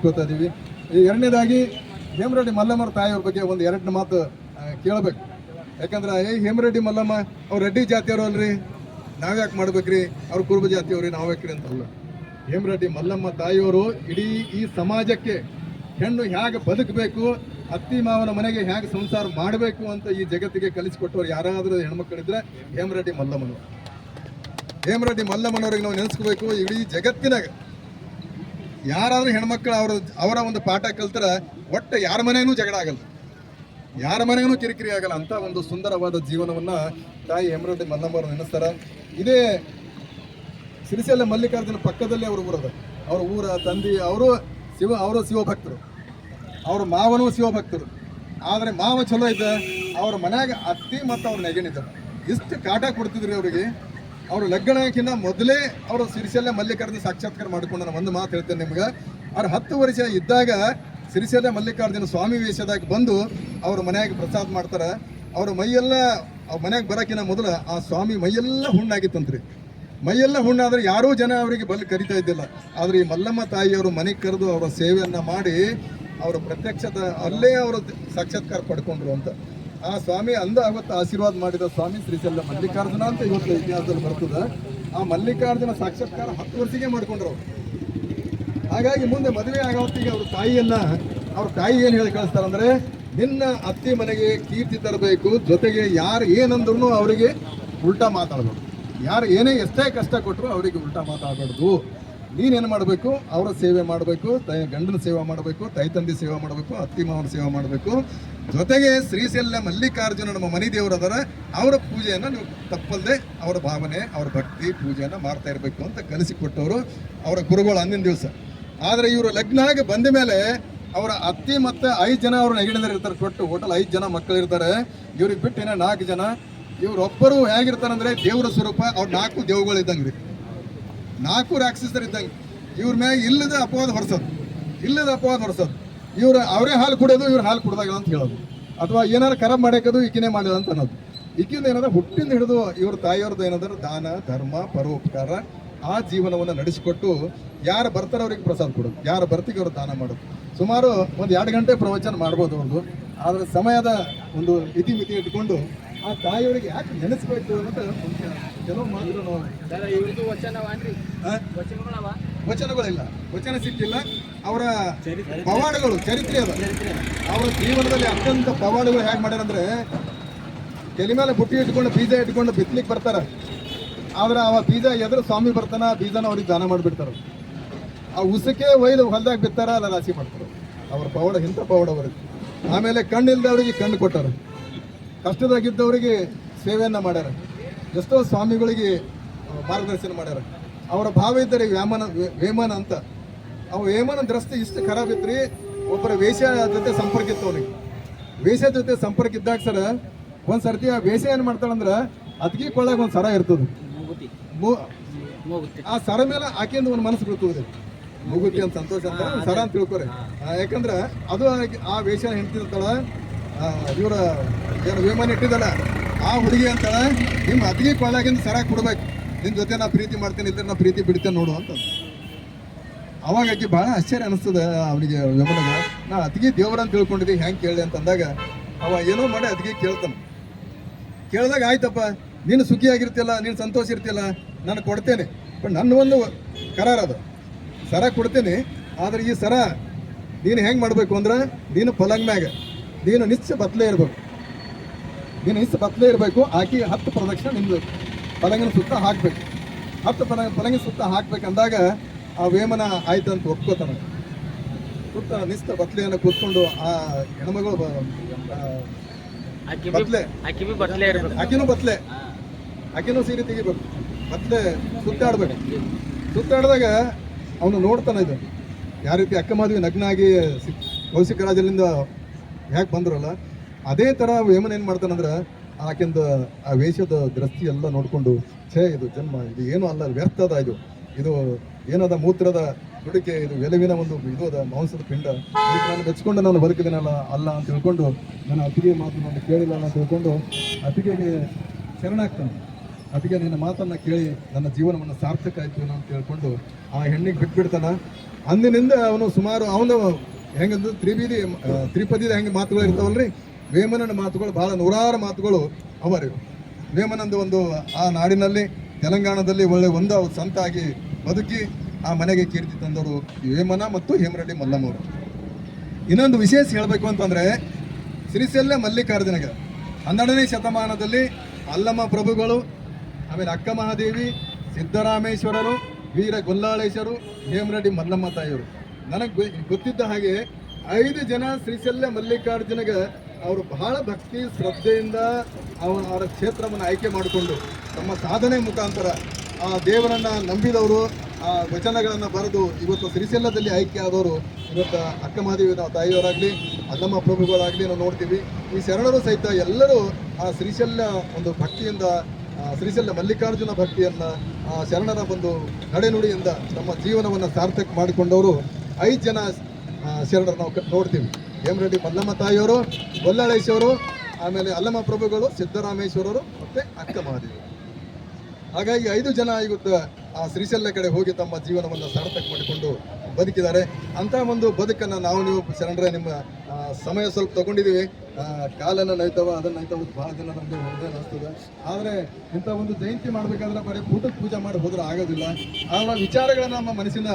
ನೆನೆಸ್ಕೊತಾ ಇದ್ದೀವಿ ಎರಡನೇದಾಗಿ ಹೇಮರೆಡ್ಡಿ ಮಲ್ಲಮ್ಮರ ತಾಯಿಯವ್ರ ಬಗ್ಗೆ ಒಂದು ಎರಡು ಮಾತು ಕೇಳಬೇಕು. ಯಾಕಂದ್ರೆ, ಏ, ಹೇಮರೆಡ್ಡಿ ಮಲ್ಲಮ್ಮ, ಅವ್ರು ರೆಡ್ಡಿ ಜಾತಿಯವರು ಅಲ್ರಿ. ನಾವ್ಯಾಕೆ ಮಾಡ್ಬೇಕ್ರಿ? ಅವ್ರು ಕುರುಬ ಜಾತಿಯವ್ರಿ, ನಾವ್ಯಾಕ್ರಿ ಅಂತ ಅಂತಲ್ಲ ಹೇಮರೆಡ್ಡಿ ಮಲ್ಲಮ್ಮ ತಾಯಿಯವರು ಇಡೀ ಈ ಸಮಾಜಕ್ಕೆ ಹೆಣ್ಣು ಹೇಗೆ ಬದುಕಬೇಕು, ಅತ್ತಿ ಮಾವನ ಮನೆಗೆ ಹೇಗೆ ಸಂಸಾರ ಮಾಡಬೇಕು ಅಂತ ಈ ಜಗತ್ತಿಗೆ ಕಲಿಸಿಕೊಟ್ಟವ್ರು ಯಾರಾದರೂ ಹೆಣ್ಮಕ್ಕಳಿದ್ರೆ ಹೇಮರೆಡ್ಡಿ ಮಲ್ಲಮ್ಮನವರು. ಹೇಮರೆಡ್ಡಿ ಮಲ್ಲಮ್ಮನವ್ರಿಗೆ ನಾವು ನೆನೆಸ್ಕೋಬೇಕು, ಇಡೀ ಜಗತ್ತಿನಾಗ ಯಾರಾದ್ರೂ ಹೆಣ್ಮಕ್ಳು ಅವ್ರ, ಅವರ ಒಂದು ಪಾಠ ಕಲ್ತರ ಒಟ್ಟು ಯಾರ ಮನೆಯೂ ಜಗಳ ಆಗಲ್ಲ. ಯಾರ ಮನೆಯೂ ಕಿರಿಕಿರಿ ಆಗಲ್ಲ. ಅಂತ ಒಂದು ಸುಂದರವಾದ ಜೀವನವನ್ನು ತಾಯಿ ಹೇಮರೆಡ್ಡಿ ಮಲ್ಲಮ್ಮವರು ನೆನೆಸ್ತಾರೆ. ಇದೇ ಸಿರಿಸೆಲ್ಲ ಮಲ್ಲಿಕಾರ್ಜುನ ಪಕ್ಕದಲ್ಲಿ ಅವರು ಊರದ. ಅವ್ರ ಊರ ತಂದಿ, ಅವರು ಶಿವ, ಅವರು ಶಿವಭಕ್ತರು. ಅವ್ರ ಮಾವನೂ ಶಿವಭಕ್ತರು. ಆದರೆ ಮಾವ ಚಲೋ ಇದ್ದ, ಅವ್ರ ಮನ್ಯಾಗ ಅತ್ತಿ ಮತ್ತು ಅವ್ರ ನೆಗಣಿದ್ದ ಇಷ್ಟು ಕಾಟ ಕೊಡ್ತಿದ್ರಿ ಅವರಿಗೆ. ಅವ್ರ ಲಗ್ನಕ್ಕಿಂತ ಮೊದಲೇ ಅವರು ಸಿರಿಸೆಲ್ಲ ಮಲ್ಲಿಕಾರ್ಜುನ ಸಾಕ್ಷಾತ್ಕಾರ ಮಾಡ್ಕೊಂಡು ನಾನು ಒಂದು ಮಾತು ಹೇಳ್ತೇನೆ ನಿಮ್ಗೆ. ಅವ್ರು ಹತ್ತು ವರ್ಷ ಇದ್ದಾಗ ಸಿರಿಸೆಲ್ಲ ಮಲ್ಲಿಕಾರ್ಜುನ ಸ್ವಾಮಿ ವೇಷದಾಗ ಬಂದು ಅವ್ರ ಮನ್ಯಾಗ ಪ್ರಸಾದ ಮಾಡ್ತಾರೆ. ಅವ್ರ ಮೈಯೆಲ್ಲ, ಅವ್ರ ಮನ್ಯಾಗ ಬರೋಕ್ಕಿಂತ ಮೊದಲು ಆ ಸ್ವಾಮಿ ಮೈಯೆಲ್ಲ ಹುಣ್ಣಾಗಿತ್ತಂತ್ರಿ. ಮೈಯೆಲ್ಲ ಹುಣ್ಣಾದ್ರೆ ಯಾರೂ ಜನ ಅವರಿಗೆ ಬಲ್ಲಿ ಕರಿತಾ ಇದ್ದಿಲ್ಲ. ಆದ್ರೆ ಈ ಮಲ್ಲಮ್ಮ ತಾಯಿಯವರು ಮನೆಗೆ ಕರೆದು ಅವರ ಸೇವೆಯನ್ನು ಮಾಡಿ ಅವರು ಪ್ರತ್ಯಕ್ಷದ ಅಲ್ಲೇ ಅವರು ಸಾಕ್ಷಾತ್ಕಾರ ಪಡ್ಕೊಂಡ್ರು ಅಂತ. ಆ ಸ್ವಾಮಿ ಅಂದ ಅವತ್ತು ಆಶೀರ್ವಾದ ಮಾಡಿದ ಸ್ವಾಮಿ ಶ್ರೀಶೈಲ ಮಲ್ಲಿಕಾರ್ಜುನ ಅಂತ ಇವತ್ತು ಇತಿಹಾಸದಲ್ಲಿ ಬರ್ತದೆ. ಆ ಮಲ್ಲಿಕಾರ್ಜುನ ಸಾಕ್ಷಾತ್ಕಾರ ಹತ್ತು ವರ್ಷಿಗೆ ಮಾಡ್ಕೊಂಡ್ರು. ಹಾಗಾಗಿ ಮುಂದೆ ಮದುವೆ ಆಗೋ ಹೊತ್ತಿಗೆ ಅವ್ರ ತಾಯಿಯನ್ನ, ಅವ್ರ ತಾಯಿ ಏನು ಹೇಳಿ ಕಳಿಸ್ತಾರಂದ್ರೆ ನಿನ್ನ ಅತ್ತಿ ಮನೆಗೆ ಕೀರ್ತಿ ತರಬೇಕು, ಜೊತೆಗೆ ಯಾರು ಏನಂದ್ರು ಅವರಿಗೆ ಉಲ್ಟಾ ಮಾತಾಡಬೇಕು ಯಾರು ಏನೇ ಎಷ್ಟೇ ಕಷ್ಟ ಕೊಟ್ಟರು ಅವರಿಗೆ ಉಲ್ಟಾ ಮಾತಾಡಬಾರ್ದು. ನೀನೇನು ಮಾಡಬೇಕು? ಅವರ ಸೇವೆ ಮಾಡಬೇಕು ತಾಯಿ ಗಂಡನ ಸೇವೆ ಮಾಡಬೇಕು ತಾಯಿ ತಂದೆ ಸೇವೆ ಮಾಡಬೇಕು, ಅತ್ತಿ ಮಾವನ ಸೇವೆ ಮಾಡಬೇಕು. ಜೊತೆಗೆ ಶ್ರೀಶೈಲ ಮಲ್ಲಿಕಾರ್ಜುನ ನಮ್ಮ ಮನೆ ದೇವರದರ ಅವರ ಪೂಜೆಯನ್ನು ನೀವು ತಪ್ಪಲ್ಲದೆ ಅವರ ಭಾವನೆ, ಅವರ ಭಕ್ತಿ ಪೂಜೆಯನ್ನು ಮಾಡ್ತಾ ಇರಬೇಕು ಅಂತ ಕಲಿಸಿಕೊಟ್ಟವರು ಅವರ ಗುರುಗಳು ಅಂದಿನ ದಿವಸ. ಆದರೆ ಇವರು ಲಗ್ನ ಆಗಿ ಬಂದ ಮೇಲೆ ಅವರ ಅತ್ತಿ ಮತ್ತೆ ಐದು ಜನ ಅವ್ರ ನೆಗಡಿದ್ರೆ ಇರ್ತಾರೆ, ಕೊಟ್ಟು ಹೋಟೆಲ್ ಐದು ಜನ ಮಕ್ಕಳು ಇರ್ತಾರೆ. ಇವ್ರಿಗೆ ಬಿಟ್ಟು ನಾಲ್ಕು ಜನ. ಇವ್ರೊಬ್ಬರು ಹೇಗಿರ್ತಾರಂದ್ರೆ ದೇವರ ಸ್ವರೂಪ, ಅವ್ರ ನಾಲ್ಕು ದೇವ್ಗಳು ಇದ್ದಂಗೆ ರೀ ನಾಲ್ಕು ರಾಕ್ಷಸರು ಇದ್ದಂಗೆ. ಇವ್ರ ಮ್ಯಾಗ ಇಲ್ಲದ ಅಪವಾದ ಹೊರಸೋದು. ಇಲ್ಲದ ಅಪವಾದ ಹೊರಸೋದು. ಇವ್ರು ಅವರೇ ಹಾಲು ಕುಡಿಯೋದು, ಇವ್ರು ಹಾಲು ಕುಡ್ದಾಗ ಅಂತ ಹೇಳೋದು. ಅಥವಾ ಏನಾರು ಖರಾಬ್ ಮಾಡಾಕೋದು ಈಕಿನೇ ಮಾಡಿದ ಅಂತ ಅನ್ನೋದು. ಈಕಿಂದ ಏನಾದ್ರೆ ಹುಟ್ಟಿಂದ ಹಿಡಿದು ಇವ್ರ ತಾಯಿಯವ್ರದ್ದು ಏನಂದ್ರೆ ದಾನ, ಧರ್ಮ, ಪರೋಪಕಾರ ಆ ಜೀವನವನ್ನು ನಡೆಸಿಕೊಟ್ಟು ಯಾರು ಬರ್ತಾರೋ ಅವ್ರಿಗೆ ಪ್ರಸಾದ ಕೊಡೋದು. ಯಾರು ಬರ್ತಿಗೆ ಅವ್ರು ದಾನ ಮಾಡೋದು. ಸುಮಾರು ಒಂದು ಎರಡು ಗಂಟೆ ಪ್ರವಚನ ಮಾಡ್ಬೋದು ಅವ್ರದ್ದು ಆದರೆ ಸಮಯದ ಒಂದು ಇತಿಮಿತಿ ಇಟ್ಕೊಂಡು ಆ ತಾಯಿಯವರಿಗೆ ಯಾಕೆ ನೆನೆಸ್ಬೇಕು ಅಂತ ಕೆಲವು ಮಾತ್ರ ವಚನಗಳಿಲ್ಲ. ವಚನ ಸಿಕ್ಕಿಲ್ಲ. ಅವರ ಪವಾಡಗಳು ಚರಿತ್ರೆ ಅದ. ಅವರ ಜೀವನದಲ್ಲಿ ಅತ್ಯಂತ ಪವಾಡಗಳು ಹೇಗೆ ಮಾಡ್ಯಾರಂದ್ರೆ ತಲೆ ಮೇಲೆ ಬುಟ್ಟಿ ಇಟ್ಕೊಂಡು ಬೀಜ ಇಟ್ಕೊಂಡು ಬಿತ್ತಲಿಕ್ಕೆ ಬರ್ತಾರ. ಆದ್ರೆ ಅವ ಬೀಜ ಎದುರು ಸ್ವಾಮಿ ಬರ್ತಾನ ಬೀಜನ ಅವ್ರಿಗೆ ದಾನ ಮಾಡಿಬಿಡ್ತಾರ. ಆ ಉಸಕೆ ಒಯ್ದು ಹೊಲದಾಗ ಬಿತ್ತಾರ ಅಲ್ಲ ರಾಶಿ ಮಾಡ್ತಾರ. ಅವ್ರ ಪವಾಡ ಇಂಥ ಪವಾಡ ಅವ್ರಿಗೆ. ಆಮೇಲೆ ಕಣ್ಣಿಲ್ದವ್ರಿಗೆ ಕಣ್ಣು ಕೊಟ್ಟಾರ ಕಷ್ಟದಾಗಿದ್ದವರಿಗೆ ಸೇವೆಯನ್ನು ಮಾಡ್ಯಾರ. ಎಷ್ಟೋ ಸ್ವಾಮಿಗಳಿಗೆ ಮಾರ್ಗದರ್ಶನ ಮಾಡ್ಯಾರ. ಅವರ ಭಾವ ಇದ್ದರೆ ವ್ಯಾಮನ ವೇಮನ ಅಂತ. ಅವ ವೇಮನ ದ್ರಸ್ತಿ ಇಷ್ಟು ಖರಾಬ್ ಇತ್ರಿ ಒಬ್ಬರ ವೇಷ ಜೊತೆ ಸಂಪರ್ಕ ಇತ್ತು ಅವ್ರಿಗೆ ವೇಷ ಜೊತೆ ಸಂಪರ್ಕ ಇದ್ದಾಗ ಸರ ಒಂದ್ ಸರ್ತಿ ಆ ವೇಷ ಏನ್ ಮಾಡ್ತಾಳಂದ್ರ ಅದಕ್ಕೆ ಕೊಳ್ಳಾಗ ಒಂದ್ ಸರ ಇರ್ತದೆ. ಆ ಸರ ಮೇಲೆ ಆಕೆಯಿಂದ ಒಂದು ಮನಸ್ಸು ಬೀಳ್ತದೆ. ಮುಗುತಿ ಅಂತ ಸಂತೋಷ ಅಂತ ಸರ ಅಂತ ತಿಳ್ಕೊರಿ. ಯಾಕಂದ್ರ ಅದು ಆ ವೇಷ ಹೆಂಡ್ತಿರ್ತಾಳ ಇವರ ಏನು ವಿಮಾನ ಇಟ್ಟಿದ್ದಲ್ಲ? ಆ ಹುಡುಗಿ ಅಂತಾಳೆ, ನಿಮ್ಮ ಅದಿಗೆ ಕೊಳ್ಳಾಗಿಂದ ಸರ ಕೊಡ್ಬೇಕು. ನಿನ್ನ ಜೊತೆ ನಾ ಪ್ರೀತಿ ಮಾಡ್ತೇನೆ, ಇದ್ರೆ ನಾ ಪ್ರೀತಿ ಬಿಡ್ತೇನೆ ನೋಡು ಅಂತ ಅವಾಗ ಆಕೆ ಭಾಳ ಆಶ್ಚರ್ಯ ಅನಿಸ್ತದೆ ಅವನಿಗೆ ವಿಮನಗ ನಾ ಅತಿಗೆ ದೇವ್ರ ಅಂತ ತಿಳ್ಕೊಂಡಿದ್ದೆ ಹೆಂಗೆ ಕೇಳಿ ಅಂತಂದಾಗ ಅವ ಏನೋ ಮಾಡಿ ಅದಿಗೆ ಕೇಳ್ತಾನೆ. ಕೇಳಿದಾಗ, ಆಯ್ತಪ್ಪ, ನೀನು ಸುಖಿಯಾಗಿರ್ತಿಲ್ಲ ನೀನು ಸಂತೋಷ ಇರ್ತಿಲ್ಲ ನಾನು ಕೊಡ್ತೇನೆ. ಬಟ್ ನನ್ನ ಒಂದು ಅದು. ಸರ ಕೊಡ್ತೇನೆ, ಆದ್ರೆ ಈ ಸರ ನೀನು ಹೆಂಗೆ ಮಾಡಬೇಕು ಅಂದ್ರೆ, ನೀನು ಪಲಂಗ್ ಮ್ಯಾಗ. ನೀನು ನಿಶ್ಚ ಬತ್ಲೇ ಇರಬೇಕು. ನೀನು ನಿಶ್ಚ ಬತ್ಲೆ ಇರಬೇಕು. ಹಾಕಿ ಹತ್ತು ಪ್ರದಕ್ಷಿಣೆ ನಿಮ್ದು ಪಲಂಗಿನ ಸುತ್ತ ಹಾಕ್ಬೇಕು. ಹತ್ತು ಪಲ ಪಲಂಗಿನ ಸುತ್ತ ಹಾಕ್ಬೇಕಂದಾಗ ಆ ವೇಮನ ಆಯ್ತು ಅಂತ ಒಪ್ಕೋತಾನೆ ಸುತ್ತ ನಿಸ್ತ ಬತ್ಲೆಯನ್ನು ಕೂತ್ಕೊಂಡು ಆ ಹೆಣ್ಮಗಳು ಬತ್ತಲೆ ಬತ್ಲೆ. ಆಕಿ ಬಿ ಬತ್ಲೆ ಇರ್ಬೇಕು. ಆಕಿನೂ ಬತ್ಲೆ. ಆಕಿನೂ ಸೀರೆ ತೆಗಿಬೇಕು. ಬತ್ಲೆ ಸುತ್ತಾಡ್ಬೇಕು. ಸುತ್ತಾಡಿದಾಗ ಅವನು ನೋಡ್ತಾನೆ ಇದು. ಯಾವ ರೀತಿ ಅಕ್ಕ ಮಾಧವಿ ನಗ್ನ ಆಗಿ ಸಿ- ಕೌಶಿಕ ರಾಜಲಿಂದ ಯಾಕೆ ಬಂದ್ರಲ್ಲ? ಅದೇ ಥರ ವೇಮನ್ ಏನು ಮಾಡ್ತಾನಂದ್ರೆ ಆಕೆಂದ ಆ ವೇಷದ ದೃಷ್ಟಿ ಎಲ್ಲ ನೋಡಿಕೊಂಡು, ಛೇ, ಇದು ಜನ್ಮ, ಇದು ಏನು ಅಲ್ಲ, ವ್ಯರ್ಥ ಅದ ಇದು. ಇದು ಏನದ ಮೂತ್ರದ ದುಡಿಕೆ ಇದು ಎಲುವಿನ ಒಂದು ಇದು ಅದ, ಮಾಂಸದ ಪಿಂಡ. ನಾನು ಬೆಚ್ಕೊಂಡು ನಾನು ಬದುಕಿದ್ದೀನಲ್ಲ ಅಲ್ಲ ಅಂತ ತಿಳ್ಕೊಂಡು, ನನ್ನ ಅತಿಗೆ ಮಾತು ನಾನು ಕೇಳಿಲ್ಲ ಅಂತ ತಿಳ್ಕೊಂಡು ಅತಿಗೆಗೆ ಶರಣಾಗ್ತಾನೆ. ಅತಿಗೆ ನಿನ್ನ ಮಾತನ್ನ ಕೇಳಿ ನನ್ನ ಜೀವನವನ್ನು ಸಾರ್ಥಕ ಆಯ್ತು ಅಂತ ಹೇಳ್ಕೊಂಡು ಆ ಹೆಣ್ಣಿಗೆ ಬಿಟ್ಬಿಡ್ತಾನ. ಅಂದಿನಿಂದ ಅವನು ಸುಮಾರು, ಅವನು ಹೆಂಗಂದ್ರೆ ತ್ರಿಬೀದಿ ತ್ರಿಪದಿದ ಹೆಂಗೆ ಮಾತುಗಳು ಇರ್ತಾವಲ್ರಿ? ವೇಮನನ ಮಾತುಗಳು ಬಹಳ ನೂರಾರು ಮಾತುಗಳು ಅವರು ವೇಮನಂದು ಒಂದು ಆ ನಾಡಿನಲ್ಲಿ, ತೆಲಂಗಾಣದಲ್ಲಿ ಒಳ್ಳೆ ಒಂದು ಸಂತಾಗಿ ಸಂತ ಬದುಕಿ ಆ ಮನೆಗೆ ಕೀರ್ತಿ ತಂದವರು ವೇಮನ ಮತ್ತು ಹೇಮರಡ್ಡಿ ಮಲ್ಲಮ್ಮವರು. ಇನ್ನೊಂದು ವಿಶೇಷ ಹೇಳಬೇಕು ಅಂತಂದರೆ, ಸಿರಿಸೆಲ್ಲ ಮಲ್ಲಿಕಾರ್ಜುನಗ ಹನ್ನೆರಡನೇ ಶತಮಾನದಲ್ಲಿ ಅಲ್ಲಮ್ಮ ಪ್ರಭುಗಳು, ಆಮೇಲೆ ಅಕ್ಕ ಮಹಾದೇವಿ, ಸಿದ್ದರಾಮೇಶ್ವರರು, ವೀರ ಗೊಲ್ಲಾಳೇಶ್ವರು, ಹೇಮರಡ್ಡಿ ಮಲ್ಲಮ್ಮ ತಾಯಿಯವರು. ನನಗೆ ಗೊತ್ತಿದ್ದ ಹಾಗೆ ಐದು ಜನ ಶ್ರೀಶಲ್ಯ ಮಲ್ಲಿಕಾರ್ಜುನಗೆ ಅವರು ಬಹಳ ಭಕ್ತಿ, ಶ್ರದ್ಧೆಯಿಂದ ಅವನ ಅವರ ಕ್ಷೇತ್ರವನ್ನು ಆಯ್ಕೆ ಮಾಡಿಕೊಂಡು ತಮ್ಮ ಸಾಧನೆ ಮುಖಾಂತರ ಆ ದೇವರನ್ನ ನಂಬಿದವರು, ಆ ವಚನಗಳನ್ನು ಬರೆದು ಇವತ್ತು ಶ್ರೀಶೈಲದಲ್ಲಿ ಆಯ್ಕೆ ಆದವರು ಇವತ್ತು ಅಕ್ಕ ಮಹಾದೇವಿ ನಾವು ತಾಯಿಯವರಾಗಲಿ ಅಲ್ಲಮ್ಮ ಪ್ರಭುಗಳಾಗಲಿ ನಾವು ನೋಡ್ತೀವಿ. ಈ ಶರಣರು ಸಹಿತ ಎಲ್ಲರೂ ಆ ಶ್ರೀಶೈಲ ಒಂದು ಭಕ್ತಿಯಿಂದ ಸಿರಿಶಲ್ಯ ಶ್ರೀಶೈಲ ಮಲ್ಲಿಕಾರ್ಜುನ ಭಕ್ತಿಯನ್ನ ಆ ಶರಣರ ಒಂದು ನಡೆನುಡಿಯಿಂದ ತಮ್ಮ ಜೀವನವನ್ನು ಸಾರ್ಥಕ ಮಾಡಿಕೊಂಡವರು ಐದು ಜನ ಶರಣರು ನಾವು ನೋಡ್ತೀವಿ. ಹೇಮರೆಡ್ಡಿ ಮಲ್ಲಮ್ಮ ತಾಯಿಯವರು ಗೊಲ್ಲಳೇಶ್ವರು ಆಮೇಲೆ ಅಲ್ಲಮ್ಮ ಪ್ರಭುಗಳು, ಸಿದ್ದರಾಮೇಶ್ವರರು ಮತ್ತೆ ಅಕ್ಕ ಮಹಾದೇವಿ. ಹಾಗಾಗಿ ಐದು ಜನ ಇವತ್ತು ಆ ಶ್ರೀಶೈಲ ಕಡೆ ಹೋಗಿ ತಮ್ಮ ಜೀವನವನ್ನು ಸಾರ್ಥಕ ಮಾಡಿಕೊಂಡು ಬದುಕಿದ್ದಾರೆ. ಅಂತ ಒಂದು ಬದುಕನ್ನು ನಾವು ನೀವು ಶರಣರೇ ನಿಮ್ಮ ಸಮಯ ಸ್ವಲ್ಪ ತಗೊಂಡಿದ್ದೀವಿ. ಕಾಲನ್ನು ನೈತವ, ಅದನ್ನು ನೈತವ ಭಾಳ ಜನ ನಮಗೆ ಹೊರದೇ ಆದರೆ ಇಂಥ ಒಂದು ಜಯಂತಿ ಮಾಡಬೇಕಾದ್ರೆ ಬರೀ ಊಟದ ಪೂಜೆ ಮಾಡಿ ಹೋದ್ರೆ ಆಗೋದಿಲ್ಲ. ಆ ವಿಚಾರಗಳನ್ನ ನಮ್ಮ ಮನಸ್ಸಿನ